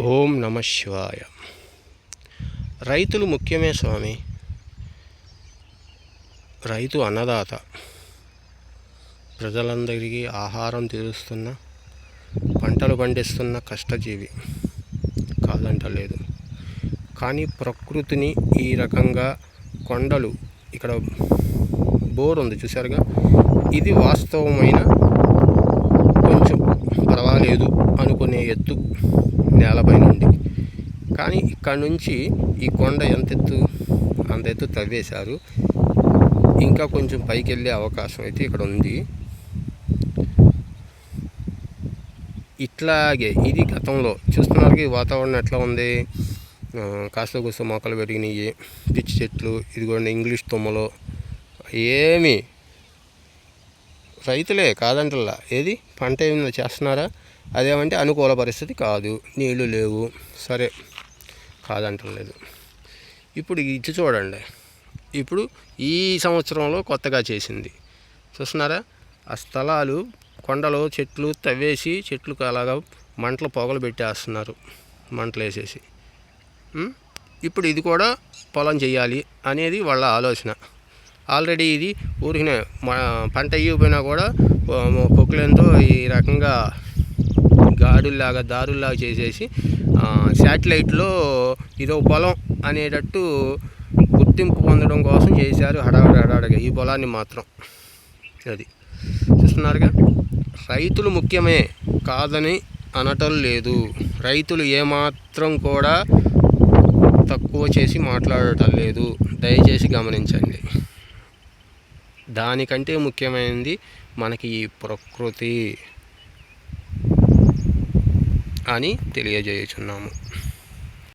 ఓం నమ శివాయ. రైతులు ముఖ్యమే స్వామి. రైతు అన్నదాత. ప్రజలందరికీ ఆహారం తీరుస్తున్న పంటలు పండిస్తున్న కష్టజీవి. కాదంటలేదు. కానీ ప్రకృతిని ఈ రకంగా కొండలు ఇక్కడ బోర్ ఉంది చూసారుగా ఇది వాస్తవమైన ఎత్తు నేలపై నుండి. కానీ ఇక్కడ నుంచి ఈ కొండ ఎంత ఎత్తు అంత ఎత్తు తవ్వేశారు. ఇంకా కొంచెం పైకి వెళ్ళే అవకాశం అయితే ఇక్కడ ఉంది. ఇట్లాగే ఇది గతంలో చూస్తున్నారు ఈ వాతావరణం ఎట్లా ఉంది? కాస్త కూస్త మొక్కలు పెరిగినాయి పిచ్చి చెట్లు ఇదిగోండి ఇంగ్లీష్ తుమ్మలు. ఏమి రైతులే కాదంటల్లా. ఏది? పంట ఏమైనా చేస్తున్నారా? అదేమంటే అనుకూల పరిస్థితి కాదు. నీళ్ళు లేవు. సరే. కాదంటలేదు. ఇప్పుడు ఇది చూడండి. ఇప్పుడు ఈ సంవత్సరంలో కొత్తగా చేసింది. చూస్తున్నారా? ఆ స్థలాలు కొండలు చెట్లు తవ్వేసి చెట్లకు అలాగా మంటలు పొగలు పెట్టేస్తున్నారు. మంటలు వేసేసి. ఇప్పుడు ఇది కూడా పొలం చేయాలి అనేది వాళ్ళ ఆలోచన. ఆల్రెడీ ఇది ఊరికినే పంట అయ్యిపోయినా కూడా పొక్కులతో ఈ రకంగా గాడుల్లాగా దారుల్లాగా చేసేసి శాటిలైట్లో ఇదో పొలం అనేటట్టు గుర్తింపు పొందడం కోసం చేశారు హడావిడి హడావిడిగా ఈ పొలాన్ని మాత్రం. అది. చూస్తున్నారుగా? రైతులు ముఖ్యమే కాదని అనటం లేదు. రైతులు ఏమాత్రం కూడా తక్కువ చేసి మాట్లాడటం లేదు. దయచేసి గమనించండి. దానికంటే ముఖ్యమైనది మనకి ఈ ప్రకృతి. అని తెలియజేయుచున్నాము.